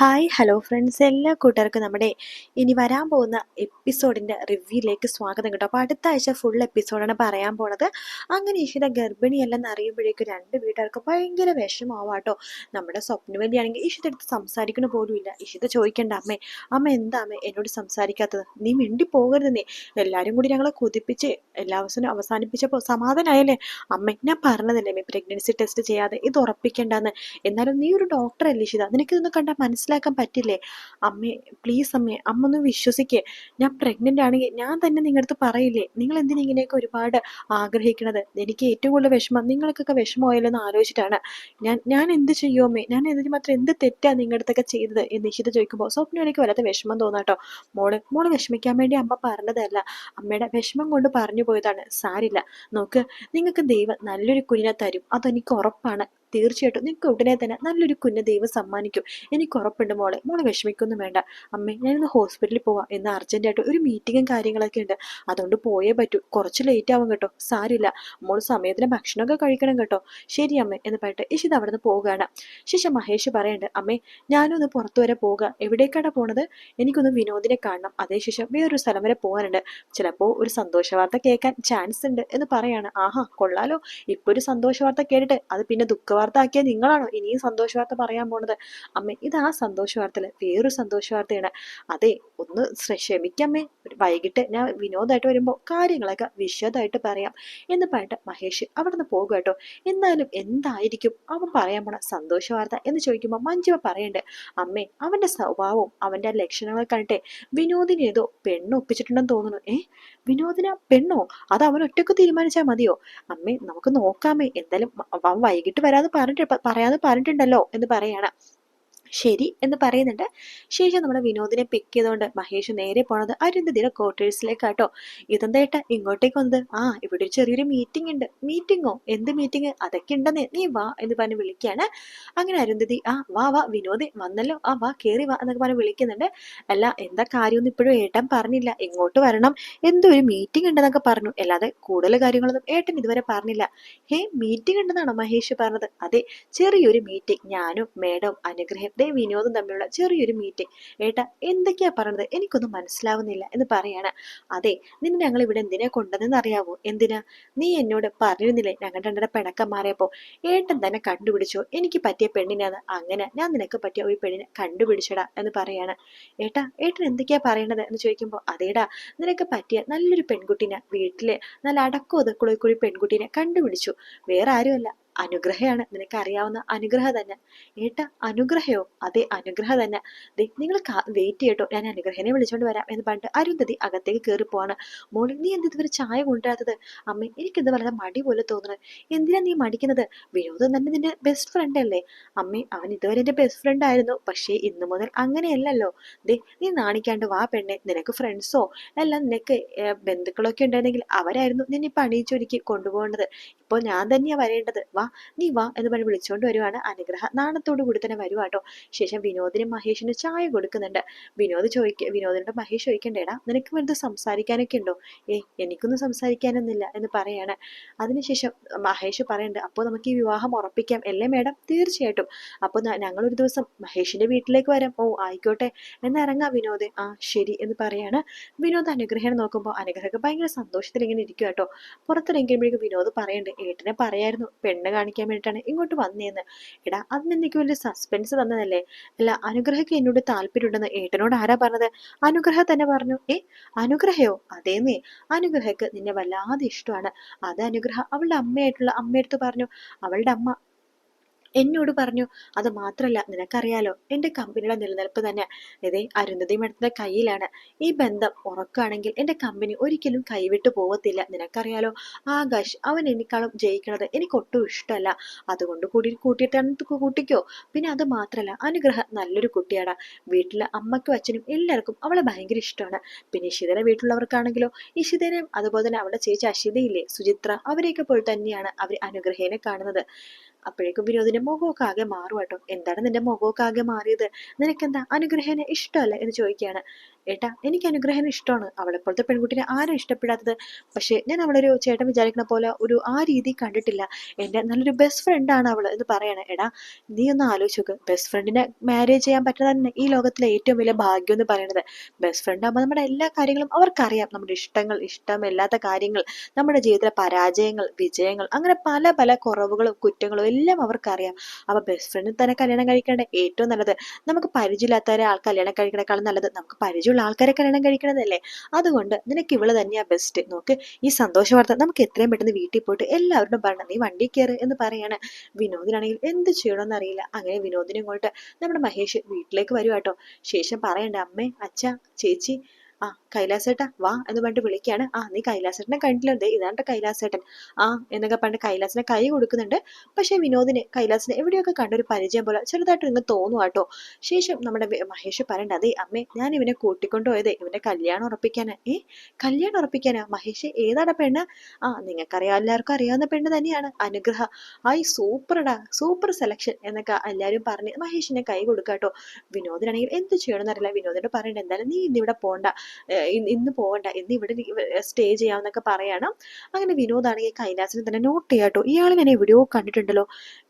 Hi hello friends എല്ലാ കൂട്ടുകാർക്കും നമ്മുടെ ഇനി വരാൻ പോകുന്ന എപ്പിസോഡിന്റെ റിവ്യൂയിലേക്ക് സ്വാഗതം കേട്ടോ. അപ്പോൾ അടുത്ത ആഴ്ച ഫുൾ എപ്പിസോഡാണ് പറയാൻ പോണത്. അങ്ങനെ ഇഷിത ഗർഭിണിയല്ലെന്ന് അറിയുമ്പോഴേക്കും രണ്ട് വീട്ടുകാർക്ക് ഭയങ്കര വിഷമമാവാട്ടോ നമ്മുടെ സ്വപ്നവല്ലിയാണെങ്കിൽ ഇഷിത എടുത്ത് സംസാരിക്കണ പോലും ഇല്ല. ഇഷിത ചോദിക്കണ്ട അമ്മേ അമ്മ എന്താ അമ്മേ എന്നോട് സംസാരിക്കാത്തത്? നീ മിണ്ടി നീ. എല്ലാവരും കൂടി ഞങ്ങളെ കൊതിപ്പിച്ച് എല്ലാ അവസരം അവസാനിപ്പിച്ചപ്പോൾ സമാധാനമായല്ലേ അമ്മ ഞാൻ പറഞ്ഞതല്ലേ അമ്മേ പ്രഗ്നൻസി ടെസ്റ്റ് ചെയ്യാതെ ഇത് ഉറപ്പിക്കേണ്ടെന്ന്. എന്നാലും നീ ഒരു ഡോക്ടറല്ലേ ഇഷിത നിനക്കിതൊന്നും കണ്ടാൽ മനസ്സിലാക്കാൻ പറ്റില്ലേ? അമ്മേ പ്ലീസ് അമ്മേ അമ്മ ഒന്ന് വിശ്വസിക്കേ. ഞാൻ പ്രഗ്നന്റ് ആണെങ്കിൽ ഞാൻ തന്നെ നിങ്ങളുടെ അടുത്ത് പറയില്ലേ? നിങ്ങൾ എന്തിനാ ഇങ്ങനെയൊക്കെ ഒരുപാട് ആഗ്രഹിക്കണത്? എനിക്ക് ഏറ്റവും കൂടുതൽ വിഷമം നിങ്ങൾക്കൊക്കെ വിഷമമായല്ലോ എന്ന് ആലോചിച്ചിട്ടാണ്. ഞാൻ ഞാൻ എന്ത് ചെയ്യുമോ അമ്മേ? ഞാൻ ഇതിന് മാത്രം എന്ത് തെറ്റാ നിങ്ങളുടെ അടുത്തൊക്കെ ചെയ്തത്? എന്ന് നിശ്ചിത ചോദിക്കുമ്പോൾ സ്വപ്നം എനിക്ക് വല്ലാത്ത വിഷമം തോന്നാട്ടോ മോൾ മോൾ വിഷമിക്കാൻ വേണ്ടി അമ്മ പറഞ്ഞതല്ല. അമ്മയുടെ വിഷമം കൊണ്ട് പറഞ്ഞു പോയതാണ്. സാരില്ല. നോക്ക് നിങ്ങൾക്ക് ദൈവം നല്ലൊരു കുഞ്ഞിനെ തരും. അതെനിക്ക് ഉറപ്പാണ്. തീർച്ചയായിട്ടും നിങ്ങൾക്ക് ഉടനെ തന്നെ നല്ലൊരു കുഞ്ഞ് ദൈവം സമ്മാനിക്കും. എനിക്ക് ഉറപ്പുണ്ട് മോളെ. മോളെ വിഷമിക്കൊന്നും വേണ്ട. അമ്മേ ഞാനിന്ന് ഹോസ്പിറ്റലിൽ പോവാം. എന്ന് അർജന്റായിട്ട് ഒരു മീറ്റിങ്ങും കാര്യങ്ങളൊക്കെ ഉണ്ട്. അതുകൊണ്ട് പോയേ പറ്റൂ. കുറച്ച് ലേറ്റ് ആവും കേട്ടോ. സാരില്ല മോൾ സമയത്തിന് ഭക്ഷണമൊക്കെ കഴിക്കണം കേട്ടോ. ശരി അമ്മേ എന്ന് പറഞ്ഞിട്ട് ഇഷിത് അവിടെ നിന്ന് പോവുകയാണ്. ശേഷം മഹേഷ് പറയുന്നുണ്ട് അമ്മേ ഞാനൊന്ന് പുറത്തു വരെ പോവുക എവിടേക്കാണ് പോണത്? എനിക്കൊന്ന് വിനോദിനെ കാണണം. അതേശേഷം വേറൊരു സ്ഥലം വരെ പോകാനുണ്ട്. ചിലപ്പോൾ ഒരു സന്തോഷ വാർത്ത കേൾക്കാൻ ചാൻസ് ഉണ്ട് എന്ന് പറയാണ്. ആഹാ കൊള്ളാലോ. ഇപ്പൊ ഒരു സന്തോഷ വാർത്ത കേട്ടിട്ട് അത് പിന്നെ ദുഃഖ വാർത്ത ആക്കിയ നിങ്ങളാണോ ഇനിയും സന്തോഷവാർത്ത പറയാൻ പോണത്? അമ്മേ ഇത് ആ സന്തോഷ വേറൊരു സന്തോഷ വാർത്തയാണ്. അതെ ഒന്ന് ക്ഷമിക്കമ്മേ. വൈകിട്ട് ഞാൻ വിനോദമായിട്ട് വരുമ്പോൾ കാര്യങ്ങളൊക്കെ വിശദമായിട്ട് പറയാം എന്ന് പറഞ്ഞിട്ട് മഹേഷ് അവിടെ നിന്ന് പോകുക കേട്ടോ. എന്നാലും എന്തായിരിക്കും അവൻ പറയാൻ പോണ സന്തോഷവാർത്ത എന്ന് ചോദിക്കുമ്പോൾ മഞ്ജുവ പറയണ്ടേ അമ്മേ അവന്റെ സ്വഭാവവും ലക്ഷണങ്ങളെ ലക്ഷണങ്ങൾ കണ്ടിട്ട് വിനോദിനെ ഏതോ പെണ്ണ് ഒപ്പിച്ചിട്ടുണ്ടെന്ന് തോന്നുന്നു. ഏ? വിനോദിന പെണ്ണോ? അത് അവൻ ഒറ്റയ്ക്ക് തീരുമാനിച്ചാൽ മതിയോ? അമ്മേ നമുക്ക് നോക്കാമേ. എന്തായാലും അവൻ വൈകിട്ട് വരാതെ പറഞ്ഞിട്ട് പറയാതെ പറഞ്ഞിട്ടുണ്ടല്ലോ എന്ന് പറയാണ്. ശരി എന്ന് പറയുന്നുണ്ട്. ശേഷം നമ്മുടെ വിനോദിനെ പിക്ക് ചെയ്തുകൊണ്ട് മഹേഷ് നേരെ പോണത് അരുന്ധതിയുടെ ക്വാർട്ടേഴ്സിലേക്കാട്ടോ ഇതെന്തായിട്ടാ ഇങ്ങോട്ടേക്ക് വന്നത് ആ ഇവിടെ ഒരു ചെറിയൊരു മീറ്റിംഗ് ഉണ്ട്. മീറ്റിങ്ങോ എന്ത് മീറ്റിംഗ് അതൊക്കെ ഉണ്ടെന്നേ. നീ വാ എന്ന് പറഞ്ഞ് വിളിക്കുകയാണ് അങ്ങനെ അരുന്ധതി ആ വാ വാ വിനോദി വന്നല്ലോ. ആ വാ കയറി വാ എന്നൊക്കെ പറഞ്ഞ് വിളിക്കുന്നുണ്ട്. അല്ല എന്താ കാര്യമൊന്നും ഇപ്പോഴും ഏട്ടൻ പറഞ്ഞില്ല. ഇങ്ങോട്ട് വരണം? എന്തോ ഒരു മീറ്റിംഗ് ഉണ്ടെന്നൊക്കെ പറഞ്ഞു. അല്ലാതെ കൂടുതൽ കാര്യങ്ങളൊന്നും ഏട്ടൻ ഇതുവരെ പറഞ്ഞില്ല. ഹേ മീറ്റിംഗ് ഉണ്ടെന്നാണോ മഹേഷ് പറഞ്ഞത്? അതെ ചെറിയൊരു മീറ്റിംഗ് ഞാനും മേഡവും അനുഗ്രഹം ദേ വിനോദും തമ്മിലുള്ള ചെറിയൊരു മീറ്റിംഗ് ഏട്ടാ എന്തൊക്കെയാ പറഞ്ഞത്? എനിക്കൊന്നും മനസ്സിലാവുന്നില്ല എന്ന് പറയാണ്. അതെ നിന്നെ ഞങ്ങൾ ഇവിടെ എന്തിനാ കൊണ്ടുവന്നെന്ന് അറിയാവോ? എന്തിനാ? നീ എന്നോട് പറഞ്ഞിരുന്നില്ലേ ഞങ്ങളുടെ രണ്ടര പിണക്കം മാറിയപ്പോൾ ഏട്ടൻ തന്നെ കണ്ടുപിടിച്ചോ. എനിക്ക് പറ്റിയ പെണ്ണിനാണ്. അങ്ങനെ ഞാൻ നിനക്ക് പറ്റിയ ഒരു പെണ്ണിനെ കണ്ടുപിടിച്ചടാ എന്ന് പറയാണ്. ഏട്ടാ ഏട്ടൻ എന്തൊക്കെയാ പറയണത് എന്ന് ചോദിക്കുമ്പോൾ അതേടാ നിനക്ക് പറ്റിയ നല്ലൊരു പെൺകുട്ടീനെ വീട്ടിലെ നല്ല അടക്കം ഒതുക്കുള്ള ഒരു പെൺകുട്ടീനെ കണ്ടുപിടിച്ചു. വേറെ ആരുമല്ല. അനുഗ്രഹയാണ്. നിനക്ക് അറിയാവുന്ന അനുഗ്രഹ തന്നെ. ഏട്ട അനുഗ്രഹയോ? അതെ അനുഗ്രഹ തന്നെ. നിങ്ങൾ വെയിറ്റ് ചെയ്യട്ടോ. ഞാൻ അനുഗ്രഹനെ വിളിച്ചോണ്ട് വരാം എന്ന് പറഞ്ഞിട്ട് അരുന്ധതി അകത്തേക്ക് കയറി പോവാണ് മോളി നീ എന്ത് ഇതുവരെ ചായ കൊണ്ടുവരാത്തത്? അമ്മ എനിക്കെന്ത് വളരെ മടി പോലെ തോന്നുന്നത് എന്തിനാ നീ മടിക്കുന്നത്? വിനോദം തന്നെ നിന്റെ ബെസ്റ്റ് ഫ്രണ്ട് അല്ലേ? അമ്മ അവൻ ഇതുവരെ എന്റെ ബെസ്റ്റ് ഫ്രണ്ട് ആയിരുന്നു. പക്ഷേ ഇന്നു മുതൽ അങ്ങനെയല്ലല്ലോ. ദേ നീ നാണിക്കാണ്ട് വാ പെണ്ണെ. നിനക്ക് ഫ്രണ്ട്സോ എല്ലാം നിനക്ക് ബന്ധുക്കളൊക്കെ ഉണ്ടായിരുന്നെങ്കിൽ അവരായിരുന്നു നിന്നെ പണിയിച്ചൊരുക്കി കൊണ്ടുപോകേണ്ടത്. ഇപ്പോൾ ഞാൻ തന്നെയാ വരേണ്ടത്. വാ നീ വാ എന്ന് പറഞ്ഞ് വിളിച്ചുകൊണ്ട് വരുവാണ് അനുഗ്രഹ. നാണത്തോടു കൂടി തന്നെ വരുവാട്ടോ ശേഷം വിനോദിനും മഹേഷിന് ചായ കൊടുക്കുന്നുണ്ട്. വിനോദ് ചോദിക്ക വിനോദിനോട് മഹേഷ് ചോദിക്കണ്ടേടാ നിനക്ക് വെറുതെ സംസാരിക്കാനൊക്കെ ഉണ്ടോ? ഏ എനിക്കൊന്നും സംസാരിക്കാനൊന്നില്ല എന്ന് പറയാണ്. അതിനുശേഷം മഹേഷ് പറയുന്നുണ്ട് അപ്പോൾ നമുക്ക് ഈ വിവാഹം ഉറപ്പിക്കാം അല്ലേ മേഡം? തീർച്ചയായിട്ടും. അപ്പോൾ ഞങ്ങളൊരു ദിവസം മഹേഷിന്റെ വീട്ടിലേക്ക് വരാം. ഓ ആയിക്കോട്ടെ. എന്നിറങ്ങാം വിനോദ്. ആ ശരി എന്ന് പറയാണ്. വിനോദ് അനുഗ്രഹം നോക്കുമ്പോൾ അനുഗ്രഹമൊക്കെ ഭയങ്കര സന്തോഷത്തിൽ ഇങ്ങനെ ഇരിക്കുക കേട്ടോ പുറത്തിറങ്ങിയപ്പോഴേക്കും വിനോദ് പറയുന്നുണ്ട് ഏട്ടനെ പറയായിരുന്നു പെണ്ണ് കാണിക്കാൻ വേണ്ടിയിട്ടാണ് ഇങ്ങോട്ട് വന്നേന്ന്. എടാ അന്ന് എനിക്ക് വലിയ സസ്പെൻസ് തന്നതല്ലേ അല്ല അനുഗ്രഹക്ക് എന്നോട് താല്പര്യമുണ്ടെന്ന് ഏട്ടനോട് ആരാ പറഞ്ഞത്? അനുഗ്രഹ തന്നെ പറഞ്ഞു ഏ അനുഗ്രഹയോ? അതേന്നേ. അനുഗ്രഹക്ക് നിന്നെ വല്ലാതെ ഇഷ്ടമാണ്. അത് അനുഗ്രഹ അവളുടെ അമ്മയായിട്ടുള്ള അമ്മയടുത്ത് പറഞ്ഞു. അവളുടെ അമ്മ എന്നോട് പറഞ്ഞു അത് മാത്രല്ല നിനക്കറിയാലോ എന്റെ കമ്പനിയുടെ നിലനിൽപ്പ് തന്നെ. ഇതേ അരുന്ധതി മേഡത്തിന്റെ കയ്യിലാണ്. ഈ ബന്ധം ഉറക്കുകയാണെങ്കിൽ എന്റെ കമ്പനി ഒരിക്കലും കൈവിട്ടു പോവത്തില്ല നിനക്കറിയാലോ ആകാശ് അവൻ എന്നെക്കാളും ജയിക്കണത് എനിക്ക് ഒട്ടും ഇഷ്ടമല്ല. അതുകൊണ്ട് കൂടി കൂട്ടിയിട്ട് കൂട്ടിക്കോ. പിന്നെ അത് മാത്രല്ല അനുഗ്രഹം നല്ലൊരു കുട്ടിയാണ് വീട്ടിലെ അമ്മയ്ക്കും അച്ഛനും എല്ലാവർക്കും അവളെ ഭയങ്കര ഇഷ്ടമാണ്. പിന്നെ ഇഷിതയുടെ വീട്ടിലുള്ളവർക്കാണെങ്കിലോ ഇഷിതനെയും അതുപോലെ തന്നെ അവളുടെ ചേച്ചി അഷിതയില്ലേ സുചിത്ര അവരെയൊക്കെ പോലെ തന്നെയാണ് അവർ അനുഗ്രഹേനെ കാണുന്നത്. അപ്പോഴേക്കും വിനോദിന്റെ മുഖമൊക്കെ ആകെ മാറും കേട്ടോ. എന്താണ് നിന്റെ മുഖമൊക്കെ ആകെ മാറിയത്? നിനക്കെന്താ അനുഗ്രഹനെ ഇഷ്ടമല്ല? എന്ന് ചോദിക്കുകയാണ്. ഏട്ടാ എനിക്ക് അനുഗ്രഹം ഇഷ്ടമാണ്. അവളെപ്പോലത്തെ പെൺകുട്ടിനെ ആരും ഇഷ്ടപ്പെടാത്തത്. പക്ഷേ ഞാൻ അവളൊരു ചേട്ടൻ വിചാരിക്കുന്ന പോലെ ഒരു ആ രീതി കണ്ടിട്ടില്ല. എന്റെ നല്ലൊരു ബെസ്റ്റ് ഫ്രണ്ടാണ് അവൾ എന്ന് പറയണേ. എടാ നീ ഒന്ന് ആലോചിച്ച് ബെസ്റ്റ് ഫ്രണ്ടിനെ മാരേജ് ചെയ്യാൻ പറ്റുന്ന ഈ ലോകത്തിലെ ഏറ്റവും വലിയ ഭാഗ്യം എന്ന് പറയുന്നത് ബെസ്റ്റ് ഫ്രണ്ട് ആകുമ്പോൾ നമ്മുടെ എല്ലാ കാര്യങ്ങളും അവർക്കറിയാം. നമ്മുടെ ഇഷ്ടങ്ങൾ ഇഷ്ടമില്ലാത്ത കാര്യങ്ങൾ നമ്മുടെ ജീവിതത്തിലെ പരാജയങ്ങൾ വിജയങ്ങൾ അങ്ങനെ പല പല കുറവുകളും കുറ്റങ്ങളും എല്ലാം അവർക്കറിയാം. അപ്പൊ ബെസ്റ്റ് ഫ്രണ്ടിന് തന്നെ കല്യാണം കഴിക്കേണ്ട ഏറ്റവും നല്ലത്. നമുക്ക് പരിചയമില്ലാത്തവരെ ആൾ കല്യാണം കഴിക്കണേക്കാളും നല്ലത്. നമുക്ക് പരിചയമുള്ള ആൾക്കാരെ കല്യാണം കഴിക്കണതല്ലേ? അതുകൊണ്ട് നിനക്ക് ഇവൾ തന്നെയാ ബെസ്റ്റ് നോക്ക് ഈ സന്തോഷ വാർത്ത നമുക്ക് എത്രയും പെട്ടെന്ന് വീട്ടിൽ പോയിട്ട് എല്ലാവരോടും ഭരണം നീ വണ്ടി കയറ് എന്ന് പറയാണ്. വിനോദിനാണെങ്കിൽ എന്ത് ചെയ്യണമെന്ന് അറിയില്ല. അങ്ങനെ വിനോദിനെ കൊണ്ട് നമ്മുടെ മഹേഷ് വീട്ടിലേക്ക് വരുവാട്ടോ ശേഷം പറയണ്ട അമ്മേ അച്ഛ ചേച്ചി ആ കൈലാസേട്ടാ വാ എന്ന് പറഞ്ഞിട്ട് വിളിക്കുകയാണ് ആ നീ കൈലാസേട്ടനെ കണ്ടില്ലേ ഇതാണ് കൈലാസേട്ടൻ. ആ എന്നൊക്കെ പറഞ്ഞിട്ട് കൈലാസിനെ കൈ കൊടുക്കുന്നുണ്ട്. പക്ഷേ വിനോദിന് കൈലാസിനെ എവിടെയൊക്കെ കണ്ടൊരു പരിചയം പോലെ ചെറുതായിട്ട് ഇങ്ങ് തോന്നുക കേട്ടോ ശേഷം നമ്മുടെ മഹേഷ് പറയണ്ട അതെ അമ്മേ ഞാൻ ഇവനെ കൂട്ടിക്കൊണ്ടുപോയത് ഇവന്റെ കല്യാണം ഉറപ്പിക്കാനാ. ഏ കല്യാണം ഉറപ്പിക്കാനാ? മഹേഷ് ഏതാടാ പെണ്ണ്? ആ നിങ്ങൾക്കറിയാം എല്ലാവർക്കും അറിയാവുന്ന പെണ്ണ് തന്നെയാണ് അനുഗ്രഹ. ആയി സൂപ്പർടാ സൂപ്പർ സെലക്ഷൻ എന്നൊക്കെ എല്ലാവരും പറഞ്ഞ് മഹേഷിനെ കൈ കൊടുക്കാട്ടോ വിനോദിനാണെങ്കിൽ എന്ത് ചെയ്യണമെന്നറിയില്ല വിനോദിനോട് പറയണ്ട എന്തായാലും നീ ഇന്നിവിടെ പോണ്ട. ഇന്ന് പോകണ്ട ഇന്ന് ഇവിടെ സ്റ്റേ ചെയ്യാമെന്നൊക്കെ പറയണം. അങ്ങനെ വിനോദാണെങ്കിൽ കൈലാസിനെ തന്നെ നോട്ട് ചെയ്യാട്ടോ ഇയാൾ ഞാൻ എവിടെയോ കണ്ടിട്ടുണ്ടല്ലോ.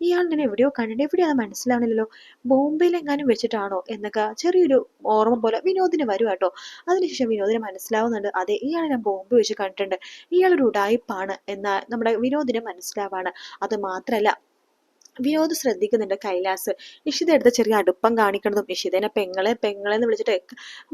ഇയാൾ ഞാൻ എവിടെയോ കണ്ടിട്ട് എവിടെയാ മനസ്സിലാവണില്ലല്ലോ. ബോംബെയിലെങ്ങാനും വെച്ചിട്ടാണോ എന്നൊക്കെ ചെറിയൊരു ഓർമ്മ പോലെ വിനോദിന് വരും കേട്ടോ. അതിനുശേഷം വിനോദിന് മനസ്സിലാവുന്നുണ്ട്. അതെ ഇയാൾ ഞാൻ ബോംബെ വെച്ച് കണ്ടിട്ടുണ്ട്. ഇയാളൊരു ഉടായ്പാണ് എന്ന നമ്മുടെ വിനോദിന് മനസ്സിലാവാണ്. അത് മാത്രല്ല വിനോദ് ശ്രദ്ധിക്കുന്നുണ്ട് കൈലാസ്. ഇഷിത എടുത്ത ചെറിയ അടുപ്പം കാണിക്കുന്നതും നിഷിതേനെ പെങ്ങളെ പെങ്ങളെ എന്ന് വിളിച്ചിട്ട്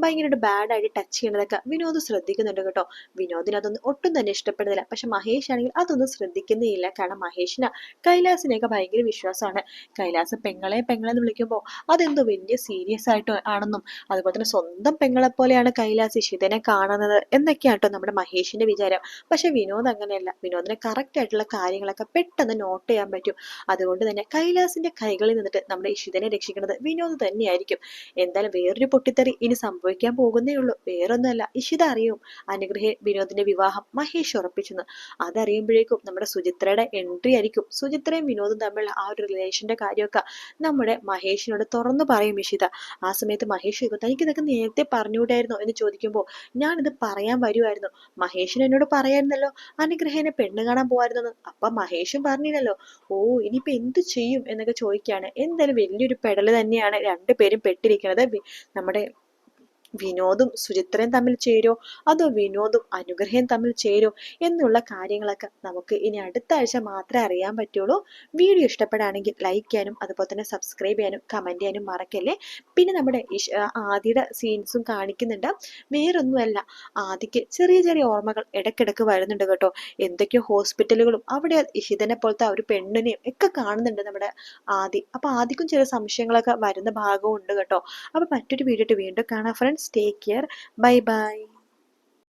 ഭയങ്കരമായിട്ട് ബാഡായിട്ട് ടച്ച് ചെയ്യണതൊക്കെ വിനോദ് ശ്രദ്ധിക്കുന്നുണ്ട് കേട്ടോ. വിനോദിന് അതൊന്നും ഒട്ടും തന്നെ ഇഷ്ടപ്പെടുന്നില്ല. പക്ഷെ മഹേഷ് ആണെങ്കിൽ അതൊന്നും ശ്രദ്ധിക്കുന്നില്ല കാരണം മഹേഷിന് കൈലാസിനെയൊക്കെ ഭയങ്കര വിശ്വാസമാണ്. കൈലാസ് പെങ്ങളെ പെങ്ങളെ എന്ന് വിളിക്കുമ്പോൾ അതെന്തോ വലിയ സീരിയസ് ആയിട്ട് ആണെന്നും അതുപോലെ തന്നെ സ്വന്തം പെങ്ങളെ പോലെയാണ് കൈലാസ് ഇഷിതനെ കാണുന്നത് എന്നൊക്കെയാണ് കേട്ടോ നമ്മുടെ മഹേഷിന്റെ വിചാരം. പക്ഷെ വിനോദ് അങ്ങനെയല്ല. വിനോദിനെ കറക്റ്റ് ആയിട്ടുള്ള കാര്യങ്ങളൊക്കെ പെട്ടെന്ന് നോട്ട് ചെയ്യാൻ പറ്റും. അതുകൊണ്ട് തന്നെ കൈലാസിന്റെ കൈകളിൽ നിന്നിട്ട് നമ്മുടെ ഇഷിതനെ രക്ഷിക്കുന്നത് വിനോദ് തന്നെയായിരിക്കും. എന്തായാലും വേറൊരു പൊട്ടിത്തെറി ഇനി സംഭവിക്കാൻ പോകുന്നേ ഉള്ളൂ. വേറൊന്നുമല്ല. ഇഷിത അറിയും അനുഗ്രഹ വിനോദിന്റെ വിവാഹം മഹേഷ് ഉറപ്പിച്ചെന്ന്. അതറിയുമ്പോഴേക്കും നമ്മുടെ സുചിത്രയുടെ എൻട്രി ആയിരിക്കും. സുചിത്രയും വിനോദും തമ്മിലുള്ള ആ ഒരു റിലേഷന്റെ കാര്യമൊക്കെ നമ്മുടെ മഹേഷിനോട് തുറന്നു പറയും ഇഷിത ആ സമയത്ത് മഹേഷ് ചോദിക്കും തനിക്ക് ഇതൊക്കെ നേരത്തെ പറഞ്ഞുകൂടായിരുന്നോ? എന്ന് ചോദിക്കുമ്പോൾ ഞാനിത് പറയാൻ വരുമായിരുന്നു മഹേഷിന് എന്നോട് പറയായിരുന്നല്ലോ അനുഗ്രഹനെ പെണ്ണ് കാണാൻ പോവായിരുന്നെന്ന്. അപ്പൊ മഹേഷും പറഞ്ഞില്ലല്ലോ. ഓ ഇനിയിപ്പോ എന്ത് ചെയ്യും എന്നൊക്കെ ചോദിക്കുകയാണ്. എന്തായാലും വലിയൊരു പെടൽ തന്നെയാണ് രണ്ടുപേരും പെട്ടിരിക്കുന്നത്. നമ്മുടെ വിനോദും സുചിത്രയും തമ്മിൽ ചേരോ അതോ വിനോദും അനുഗ്രഹയും തമ്മിൽ ചേരോ എന്നുള്ള കാര്യങ്ങളൊക്കെ നമുക്ക് ഇനി അടുത്ത ആഴ്ച മാത്രമേ അറിയാൻ പറ്റുള്ളൂ. വീഡിയോ ഇഷ്ടപ്പെടുകയാണെങ്കിൽ ലൈക്ക് ചെയ്യാനും അതുപോലെ തന്നെ സബ്സ്ക്രൈബ് ചെയ്യാനും കമന്റ് ചെയ്യാനും മറക്കല്ലേ? പിന്നെ നമ്മുടെ ആദ്യയുടെ സീൻസും കാണിക്കുന്നുണ്ട്. വേറൊന്നുമല്ല ആദിക്ക് ചെറിയ ചെറിയ ഓർമ്മകൾ ഇടയ്ക്കിടയ്ക്ക് വരുന്നുണ്ട് കേട്ടോ. എന്തൊക്കെയോ ഹോസ്പിറ്റലുകളും അവിടെ ഇഷിതനെ പോലത്തെ ഒരു പെണ്ണിനെയും ഒക്കെ കാണുന്നുണ്ട് നമ്മുടെ ആദി. അപ്പോൾ ആദിക്കും ചില സംശയങ്ങളൊക്കെ വരുന്ന ഭാഗവും ഉണ്ട് കേട്ടോ. അപ്പോൾ മറ്റൊരു വീഡിയോ വീണ്ടും കാണാം. Friends students take care. Bye bye